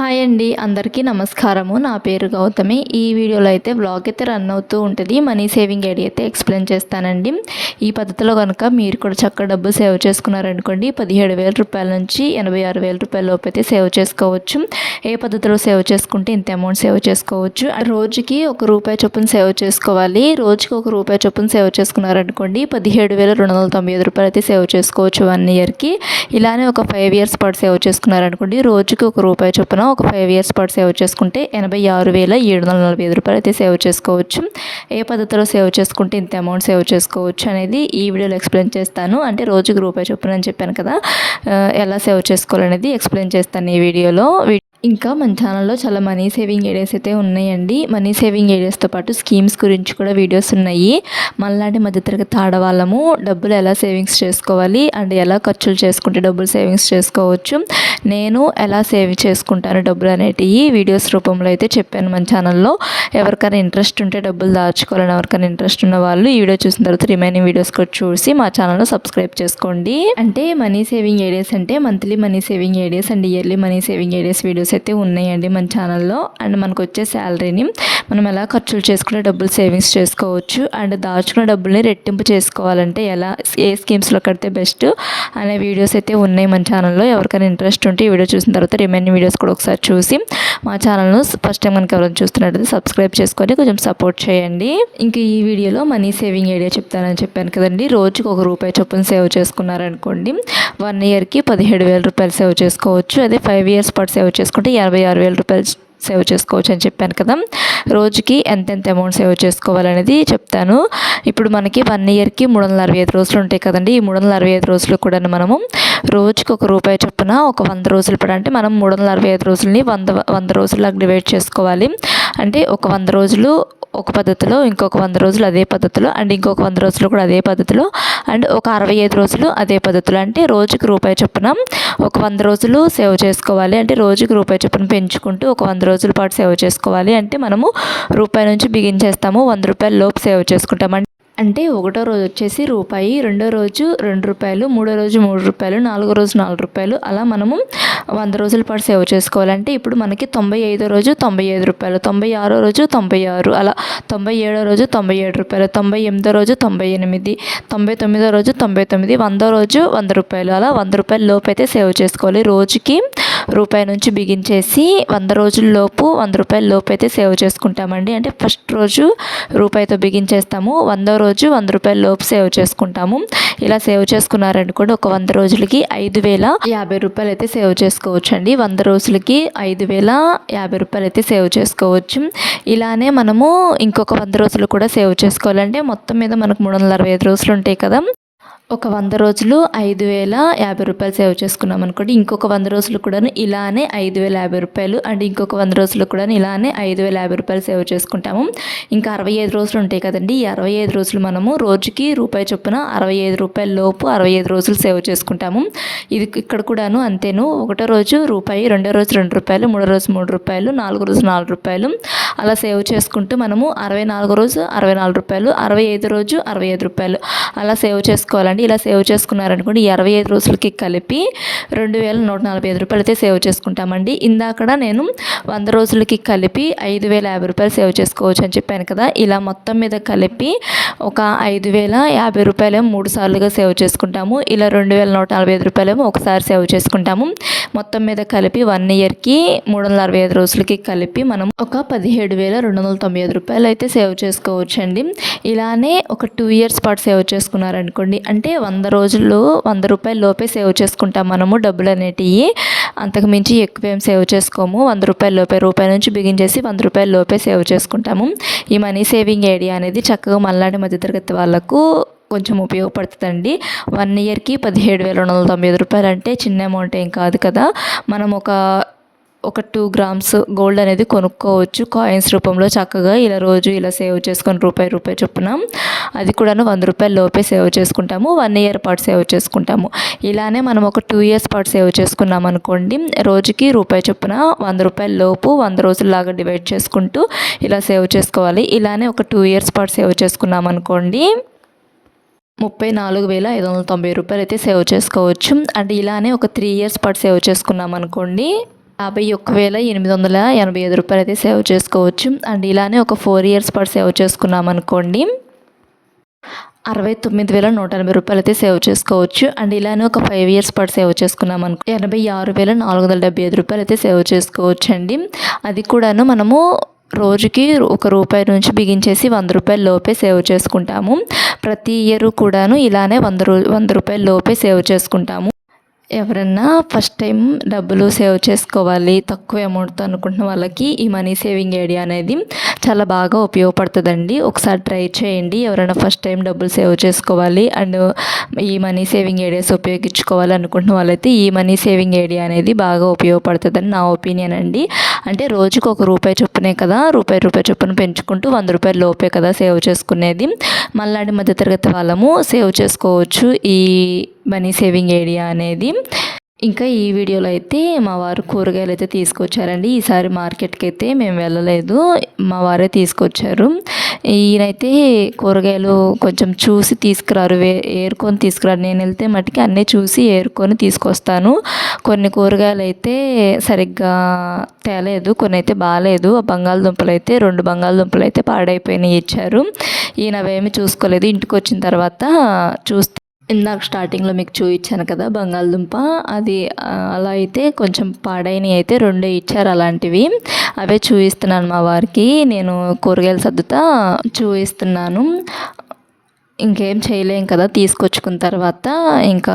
Hi అండి అందరికీ నమస్కారము. నా పేరు గౌతమి. ఈ వీడియోలో అయితే బ్లాగ్ అయితే రన్ అవుతూ ఉంటుంది. మనీ సేవింగ్ ఐడి అయితే ఎక్స్ప్లెయిన్ చేస్తానండి. ఈ పద్ధతిలో కనుక మీరు కూడా చక్కగా డబ్బు సేవ్ చేసుకున్నారనుకోండి పదిహేడు వేల రూపాయల నుంచి ఎనభై ఆరు వేల రూపాయల లోపు అయితే సేవ్ చేసుకోవచ్చు. ఏ పద్ధతిలో సేవ్ చేసుకుంటే ఇంత అమౌంట్ సేవ్ చేసుకోవచ్చు. రోజుకి ఒక రూపాయి చొప్పున సేవ్ చేసుకోవాలి. రోజుకి ఒక రూపాయి చొప్పున సేవ్ చేసుకున్నారనుకోండి పదిహేడు వేల రెండు వందల తొంభై ఐదు రూపాయలు అయితే సేవ్ చేసుకోవచ్చు వన్ ఇయర్కి ఇలానే ఒక ఫైవ్ ఇయర్స్ పాటు సేవ్ చేసుకున్నారనుకోండి రోజుకి ఒక రూపాయి చొప్పున ఒక ఫైవ్ ఇయర్స్ పాటు సేవ్ చేసుకుంటే ఎనభై ఆరు వేల ఏడు వందల నలభై ఐదు రూపాయలు అయితే సేవ్ చేసుకోవచ్చు. ఏ పద్ధతిలో సేవ్ చేసుకుంటే ఇంత అమౌంట్ సేవ్ చేసుకోవచ్చు అనేది ఈ వీడియోలో ఎక్స్ప్లెయిన్ చేస్తాను. అంటే రోజుకి రూపాయి చొప్పున అని చెప్పాను కదా ఎలా సేవ్ చేసుకోవాలనేది ఎక్స్ప్లెయిన్ చేస్తాను ఈ వీడియోలో. ఇంకా మన ఛానల్లో చాలా మనీ సేవింగ్ ఏరియాస్ అయితే ఉన్నాయండి. మనీ సేవింగ్ ఏరియాస్తో పాటు స్కీమ్స్ గురించి కూడా వీడియోస్ ఉన్నాయి. మనలాంటి మధ్యతరగతి ఆడవాళ్ళము డబ్బులు ఎలా సేవింగ్స్ చేసుకోవాలి? అండ్ ఎలా ఖర్చులు చేసుకుంటే డబ్బులు సేవింగ్స్ చేసుకోవచ్చు? నేను ఎలా సేవ్ చేసుకుంటాను డబ్బులు అనేటివి వీడియోస్ రూపంలో అయితే చెప్పాను మన ఛానల్లో. ఎవరికైనా ఇంట్రెస్ట్ ఉంటే డబ్బులు దాచుకోవాలని ఎవరికైనా ఇంట్రెస్ట్ ఉన్న వాళ్ళు ఈ వీడియో చూసిన తర్వాత రిమైనింగ్ వీడియోస్ కూడా చూసి మా ఛానల్లో సబ్స్క్రైబ్ చేసుకోండి. అంటే మనీ సేవింగ్ ఏరియాస్ అంటే monthly money saving areas and yearly money saving areas videos videos అయితే ఉన్నాయండి మన ఛానల్లో. అండ్ మనకు వచ్చే శాలరీని మనం ఎలా ఖర్చులు చేసుకునే డబ్బులు సేవింగ్స్ చేసుకోవచ్చు. అండ్ దాచుకున్న డబ్బుల్ని రెట్టింపు చేసుకోవాలంటే ఎలా ఏ స్కీమ్స్లో కడితే బెస్ట్ అనే వీడియోస్ అయితే ఉన్నాయి మన ఛానల్లో. ఎవరికైనా ఇంట్రెస్ట్ ఉంటే ఈ వీడియో చూసిన తర్వాత రిమైనింగ్ వీడియోస్ కూడా ఒకసారి చూసి మా ఛానల్ను ఫస్ట్ టైం మనకి ఎవరైనా చూస్తున్నట్టయితే సబ్స్క్రైబ్ చేసుకొని కొంచెం సపోర్ట్ చేయండి. ఇంకా ఈ వీడియోలో మనీ సేవింగ్ ఐడియా చెప్తానని చెప్పాను కదండి. రోజుకి ఒక రూపాయి చొప్పున సేవ్ చేసుకున్నారనుకోండి వన్ ఇయర్కి పదిహేడు వేల రూపాయలు సేవ్ చేసుకోవచ్చు. అదే ఫైవ్ ఇయర్స్ పాటు సేవ్ చేసుకుంటే చేసుకుంటే యాభై ఆరు వేల రూపాయలు సేవ్ చేసుకోవచ్చు అని చెప్పాను కదా. రోజుకి ఎంతెంత అమౌంట్ సేవ్ చేసుకోవాలనేది చెప్తాను. ఇప్పుడు మనకి వన్ ఇయర్కి మూడు వందల అరవై ఐదు రోజులు ఉంటాయి కదండి. ఈ మూడు వందల అరవై ఐదు రోజులు కూడా మనము రోజుకి ఒక రూపాయి చొప్పున ఒక వంద రోజులు పడ అంటే మనం మూడు వందల అరవై ఐదు రోజులని వంద వంద రోజులకు డివైడ్ చేసుకోవాలి. అంటే ఒక వంద రోజులు ఒక పద్ధతిలో ఇంకొక వంద రోజులు అదే పద్ధతిలో అండ్ ఇంకొక వంద రోజులు కూడా అదే పద్ధతిలో అండ్ ఒక అరవై ఐదు రోజులు అదే పద్ధతిలో. అంటే రోజుకి రూపాయి చొప్పున ఒక వంద రోజులు సేవ్ చేసుకోవాలి. అంటే రోజుకి రూపాయి చొప్పున పెంచుకుంటూ ఒక వంద రోజుల పాటు సేవ్ చేసుకోవాలి అంటే మనము రూపాయి నుంచి బిగించేస్తాము వంద రూపాయల లోపు సేవ్ చేసుకుంటాం అంటే ఒకటో రోజు వచ్చేసి రూపాయి రెండో రోజు రెండు రూపాయలు మూడో రోజు మూడు రూపాయలు నాలుగో రోజు నాలుగు రూపాయలు అలా మనము వంద రోజుల పాటు సేవ్ చేసుకోవాలంటే ఇప్పుడు మనకి తొంభై ఐదో రోజు తొంభై ఐదు రూపాయలు తొంభై ఆరో రోజు తొంభై ఆరు అలా తొంభై ఏడో రోజు తొంభై ఏడు రూపాయలు తొంభై ఎనిమిదో రోజు తొంభై ఎనిమిది తొంభై తొమ్మిదో రోజు తొంభై తొమ్మిది వందో రోజు వంద రూపాయలు అలా వంద రూపాయల లోపు అయితే సేవ్ చేసుకోవాలి. రోజుకి రూపాయి నుంచి బిగించేసి వంద రోజుల్లోపు వంద రూపాయల లోపు అయితే సేవ్ చేసుకుంటామండి. అంటే ఫస్ట్ రోజు రూపాయితో బిగించేస్తాము వందో రోజు వంద రూపాయల లోపు సేవ్ చేసుకుంటాము. ఇలా సేవ్ చేసుకున్నారండి కూడా ఒక వంద రోజులకి ఐదు వేల యాభై రూపాయలు అయితే సేవ్ చేసుకోవచ్చు అండి వంద రోజులకి ఐదు వేల యాభై రూపాయలు అయితే సేవ్ చేసుకోవచ్చు. ఇలానే మనము ఇంకొక వంద రోజులు కూడా సేవ్ చేసుకోవాలంటే మొత్తం మీద మనకు మూడు వందల అరవై ఐదు రోజులు ఉంటాయి కదా. ఒక వంద రోజులు ఐదు వేల యాభై రూపాయలు సేవ్ చేసుకున్నాం అనుకోండి. ఇంకొక వంద రోజులు కూడా ఇలానే ఐదు వేల యాభై రూపాయలు అండ్ ఇంకొక వంద రోజులు కూడా ఇలానే ఐదు వేల యాభై రూపాయలు సేవ్ చేసుకుంటాము. ఇంకా అరవై ఐదు రోజులు ఉంటాయి కదండి. ఈ అరవై ఐదు రోజులు మనము రోజుకి రూపాయి చొప్పున అరవై ఐదు రూపాయల లోపు అరవై ఐదు రోజులు సేవ్ చేసుకుంటాము. ఇది ఇక్కడ కూడాను అంతేను. ఒకటో రోజు రూపాయి రెండో రోజు రెండు రూపాయలు మూడో రోజు మూడు రూపాయలు నాలుగో రోజు నాలుగు రూపాయలు. అలా సేవ్ చేసుకుంటూ మనము అరవై నాలుగో రోజు అరవై నాలుగు రూపాయలు అరవై ఐదు రోజు అరవై ఐదు రూపాయలు. అలా సేవ్ చేసుకోవాలండి. ఇలా సేవ్ చేసుకున్నారనుకోండి ఇరవై ఐదు రోజులకి కలిపి రెండు వేల నూట నలభై ఐదు రూపాయలు అయితే సేవ్ చేసుకుంటామండి. ఇందాకడ నేను వంద రోజులకి కలిపి ఐదు వేల యాభై రూపాయలు సేవ్ చేసుకోవచ్చు అని చెప్పాను కదా ఇలా మొత్తం మీద కలిపి ఒక ఐదు వేల యాభై రూపాయలేమో మూడు సార్లుగా సేవ్ చేసుకుంటాము ఇలా రెండు వేల నూట నలభై ఐదు రూపాయలేమో ఒకసారి సేవ్ చేసుకుంటాము. మొత్తం మీద కలిపి వన్ ఇయర్కి మూడు వందల అరవై ఐదు రోజులకి కలిపి మనం ఒక పదిహేడు వేల రెండు వందల తొంభై ఐదు రూపాయలు అయితే సేవ్ చేసుకోవచ్చండి. ఇలానే ఒక టూ ఇయర్స్ పాటు సేవ్ చేసుకున్నారనుకోండి అంటే వంద రోజుల్లో వంద రూపాయల లోపే సేవ్ చేసుకుంటాం మనము డబ్బులు అనేటివి అంతకుమించి ఎక్కువ ఏం సేవ్ చేసుకోము. వంద రూపాయల లోపే రూపాయి నుంచి బిగించేసి వంద రూపాయల లోపే సేవ్ చేసుకుంటాము. ఈ మనీ సేవింగ్ ఐడియా అనేది చక్కగా మళ్ళాంటి మధ్యతరగతి వాళ్ళకు కొంచెం ఉపయోగపడుతుందండి. వన్ ఇయర్కి పదిహేడు వేల రెండు వందల తొంభై ఐదు రూపాయలు అంటే చిన్న అమౌంట్ ఏం కాదు కదా. మనం ఒక ఒక టూ గ్రామ్స్ గోల్డ్ అనేది కొనుక్కోవచ్చు. కాయిన్స్ రూపంలో చక్కగా ఇలా రోజు ఇలా సేవ్ చేసుకొని రూపాయి రూపాయి చొప్పున అది కూడాను వంద రూపాయల లోపే సేవ్ చేసుకుంటాము. వన్ ఇయర్ పాటు సేవ్ చేసుకుంటాము. ఇలానే మనం ఒక టూ ఇయర్స్ పాటు సేవ్ చేసుకున్నాం అనుకోండి రోజుకి రూపాయి చొప్పున వంద రూపాయల లోపు వంద రోజుల్లాగా డివైడ్ చేసుకుంటూ ఇలా సేవ్ చేసుకోవాలి. ఇలానే ఒక టూ ఇయర్స్ పాటు సేవ్ చేసుకున్నాం అనుకోండి ముప్పై నాలుగు వేల ఐదు వందల తొంభై రూపాయలు అయితే సేవ్ చేసుకోవచ్చు. అండ్ ఇలానే ఒక త్రీ ఇయర్స్ పాటు సేవ్ చేసుకున్నాం అనుకోండి యాభై ఒక్క వేల ఎనిమిది వందల ఎనభై ఐదు రూపాయలు అయితే సేవ్ చేసుకోవచ్చు. అండ్ ఇలానే ఒక ఫోర్ ఇయర్స్ పాటు సేవ్ చేసుకున్నాం అనుకోండి అరవై తొమ్మిది వేల నూట ఎనభై రూపాయలు అయితే సేవ్ చేసుకోవచ్చు. అండ్ ఇలానే ఒక ఫైవ్ ఇయర్స్ పాటు సేవ్ చేసుకున్నాం అనుకో ఎనభై ఆరు వేల నాలుగు వందల డెబ్బై ఐదు రూపాయలు అయితే సేవ్ చేసుకోవచ్చు అండి అది కూడాను మనము రోజుకి ఒక రూపాయి నుంచి బిగించేసి వంద రూపాయల లోపే సేవ్ చేసుకుంటాము. ప్రతి ఇయర్ కూడాను ఇలానే వంద రూ వంద రూపాయల లోపే సేవ్ చేసుకుంటాము. ఎవరన్నా ఫస్ట్ టైం డబ్బులు సేవ్ చేసుకోవాలి తక్కువ అమౌంట్తో అనుకుంటున్న వాళ్ళకి ఈ మనీ సేవింగ్ ఐడియా అనేది చాలా బాగా ఉపయోగపడుతుందండి. ఒకసారి ట్రై చేయండి. ఎవరైనా ఫస్ట్ టైం డబ్బులు సేవ్ చేసుకోవాలి అండ్ ఈ మనీ సేవింగ్ ఐడియాస్ ఉపయోగించుకోవాలి అనుకుంటున్న వాళ్ళైతే ఈ మనీ సేవింగ్ ఐడియా అనేది బాగా ఉపయోగపడుతుందని నా ఒపీనియన్ అండి. అంటే రోజుకు ఒక రూపాయి చొప్పునే కదా రూపాయి రూపాయి చొప్పున పెంచుకుంటూ వంద రూపాయల లోపే కదా సేవ్ చేసుకునేది. మల్లాడి మధ్యతరగతి వాళ్ళము సేవ్ చేసుకోవచ్చు ఈ మనీ సేవింగ్ ఏరియా అనేది. ఇంకా ఈ వీడియోలో అయితే మా వారు కూరగాయలు అయితే తీసుకొచ్చారండి. ఈసారి మార్కెట్కి అయితే మేము వెళ్ళలేదు. మా వారే తీసుకొచ్చారు. ఈయనైతే కూరగాయలు కొంచెం చూసి తీసుకురారు. వే ఏరుకొని తీసుకురారు. నేను వెళ్తే మటుకి అన్నీ చూసి ఏరుకొని తీసుకొస్తాను. కొన్ని కూరగాయలు అయితే సరిగ్గా తేలేదు. కొన్ని అయితే బాగాలేదు. ఆ బంగాళదుంపలు అయితే రెండు బంగాళదుంపలు అయితే పాడైపోయినాయి ఇచ్చారు. ఈయన అవేమి చూసుకోలేదు. ఇంటికి వచ్చిన తర్వాత చూస్తే ఇందాక స్టార్టింగ్లో మీకు చూపించాను కదా బంగాళదుంప. అది అలా అయితే కొంచెం పాడైనవి అయితే రెండే ఇచ్చారు అలాంటివి. అవే చూపిస్తున్నాను మా వారికి. నేను కూరగాయలు సర్దుతా చూపిస్తున్నాను. ఇంకేం చేయలేం కదా తీసుకొచ్చుకున్న తర్వాత. ఇంకా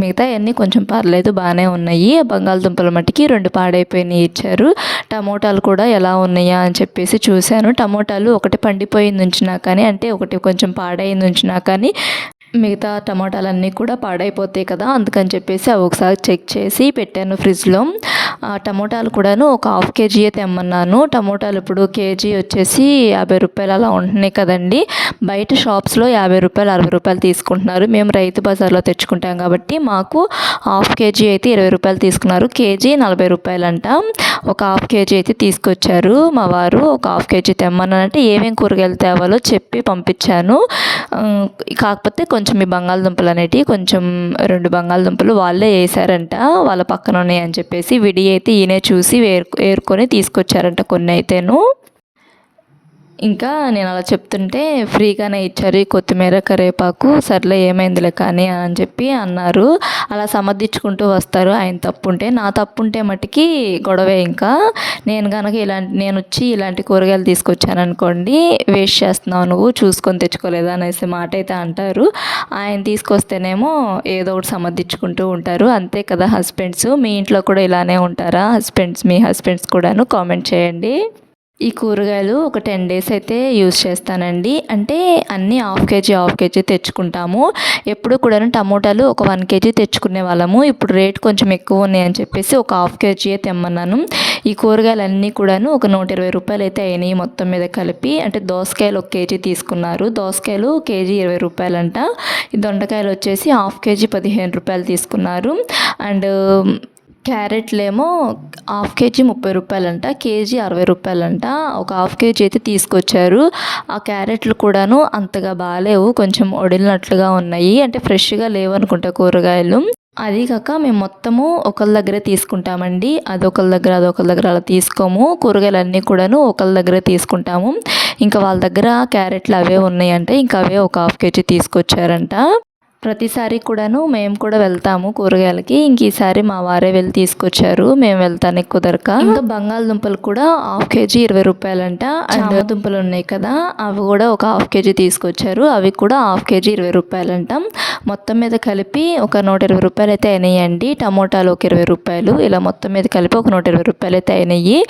మిగతా అన్నీ కొంచెం పర్లేదు బాగానే ఉన్నాయి. బంగాళదుంపల మట్టికి రెండు పాడైపోయినాయి ఇచ్చారు. టమోటాలు కూడా ఎలా ఉన్నాయా అని చెప్పేసి చూశాను. టమోటాలు ఒకటి పండిపోయింది ఉంచినా కానీ అంటే ఒకటి కొంచెం పాడైంది ఉంచినా కానీ మిగతా టమాటాలన్నీ కూడా పాడైపోతాయి కదా అందుకని చెప్పేసి అవి ఒకసారి చెక్ చేసి పెట్టాను ఫ్రిడ్జ్లో. ఆ టమోటాలు కూడాను ఒక హాఫ్ కేజీ తెమ్మన్నాను. టమోటాలు ఇప్పుడు కేజీ వచ్చేసి యాభై రూపాయలు అలా ఉంటున్నాయి కదండి. బయట షాప్స్లో యాభై రూపాయలు అరవై రూపాయలు తీసుకుంటున్నారు. మేము రైతు బజార్లో తెచ్చుకుంటాం కాబట్టి మాకు హాఫ్ కేజీ అయితే ఇరవై రూపాయలు తీసుకున్నారు. కేజీ నలభై రూపాయలు అంట ఒక హాఫ్ కేజీ అయితే తీసుకొచ్చారు మా వారు. ఒక హాఫ్ కేజీ తెమ్మన్నానంటే ఏమేమి కూరగాయలు తేవాలో చెప్పి పంపించాను. కాకపోతే కొంచెం కొంచెం ఈ బంగాళదుంపలు అనేటివి కొంచెం రెండు బంగాళదుంపలు వాళ్ళే వేసారంట వాళ్ళ పక్కన ఉన్నాయని చెప్పేసి విడి అయితే ఈయనే చూసి వేరు ఏరుకొని తీసుకొచ్చారంట కొన్ని అయితేను ఇంకా నేను అలా చెప్తుంటే ఫ్రీగానే ఇచ్చారు ఈ కొత్తిమీర కరివేపాకు సర్లే ఏమైందిలే కానీ అని చెప్పి అన్నారు. అలా సమర్థించుకుంటూ వస్తారు. ఆయన తప్పు ఉంటే నా తప్పు ఉంటే గొడవే ఇంకా. నేను కనుక ఇలాంటి నేను వచ్చి ఇలాంటి కూరగాయలు తీసుకొచ్చాను అనుకోండి వేస్ట్ చేస్తున్నావు నువ్వు చూసుకొని తెచ్చుకోలేదా అనేసి మాట అయితే అంటారు. ఆయన తీసుకొస్తేనేమో ఏదో ఒకటి సమర్థించుకుంటూ ఉంటారు. అంతే కదా హస్బెండ్స్. మీ ఇంట్లో కూడా ఇలానే ఉంటారా? హస్బెండ్స్ మీ హస్బెండ్స్ కూడాను కామెంట్ చేయండి. ఈ కూరగాయలు ఒక టెన్ డేస్ అయితే యూజ్ చేస్తానండి. అంటే అన్నీ హాఫ్ కేజీ హాఫ్ కేజీ తెచ్చుకుంటాము. ఎప్పుడు కూడా టమోటాలు ఒక వన్ కేజీ తెచ్చుకునే వాళ్ళము. ఇప్పుడు రేట్ కొంచెం ఎక్కువ ఉన్నాయని చెప్పేసి ఒక హాఫ్ కేజీయే తెమ్మన్నాను. ఈ కూరగాయలు అన్నీ కూడాను ఒక నూట ఇరవై రూపాయలు అయితే అయినాయి మొత్తం మీద కలిపి. అంటే దోసకాయలు ఒక కేజీ తీసుకున్నారు. దోసకాయలు కేజీ ఇరవై రూపాయలంట. ఈ దొండకాయలు వచ్చేసి హాఫ్ కేజీ పదిహేను రూపాయలు తీసుకున్నారు. అండ్ క్యారెట్లేమో హాఫ్ కేజీ ముప్పై రూపాయలంట కేజీ అరవై రూపాయలంట. ఒక హాఫ్ కేజీ అయితే తీసుకొచ్చారు. ఆ క్యారెట్లు కూడాను అంతగా బాగాలేవు కొంచెం వడిలినట్లుగా ఉన్నాయి. అంటే ఫ్రెష్గా లేవు అనుకుంటా కూరగాయలు. అది కాక మేము మొత్తము ఒకళ్ళ దగ్గరే తీసుకుంటామండి. అదొకళ్ళ దగ్గర అదొకళ్ళ దగ్గర అలా తీసుకోము. కూరగాయలు అన్నీ కూడాను ఒకళ్ళ దగ్గరే తీసుకుంటాము. ఇంకా వాళ్ళ దగ్గర క్యారెట్లు అవే ఉన్నాయంటే. ఇంకా అవే ఒక హాఫ్ కేజీ తీసుకొచ్చారంట. ప్రతిసారి కూడాను మేము కూడా వెళ్తాము కూరగాయలకి. ఇంక ఈసారి మా వారే వెళ్ళి తీసుకొచ్చారు. మేము వెళ్తానికి కుదరక ఇంకా బంగాళదుంపలు కూడా హాఫ్ కేజీ ఇరవై రూపాయలంట. అండ్ దుంపలు ఉన్నాయి కదా అవి కూడా ఒక హాఫ్ కేజీ తీసుకొచ్చారు. అవి కూడా హాఫ్ కేజీ ఇరవై రూపాయలంట. మొత్తం మీద కలిపి ఒక నూట ఇరవై రూపాయలు అయితే అయినాయండి. టమోటాలు ఒక ఇరవై రూపాయలు. ఇలా మొత్తం మీద కలిపి ఒక నూట ఇరవై రూపాయలు అయితే అయినాయి.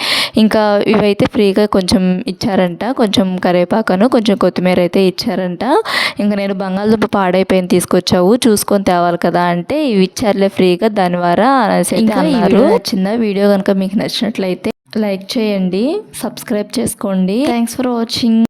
ఇంకా ఇవైతే ఫ్రీగా కొంచెం ఇచ్చారంట. కొంచెం కరివేపాకను కొంచెం కొత్తిమీర అయితే ఇచ్చారంట. ఇంకా నేను బంగాళదుంప పాడైపోయింది తీసుకొచ్చి వచ్చావు చూసుకొని తేవాలి కదా అంటే ఇవి ఇచ్చారులే ఫ్రీగా దాని ద్వారా ఇంకా అన్నారు. నచ్చిందా? వీడియో కనుక మీకు నచ్చినట్లయితే లైక్ చేయండి సబ్స్క్రైబ్ చేసుకోండి. Thanks for watching.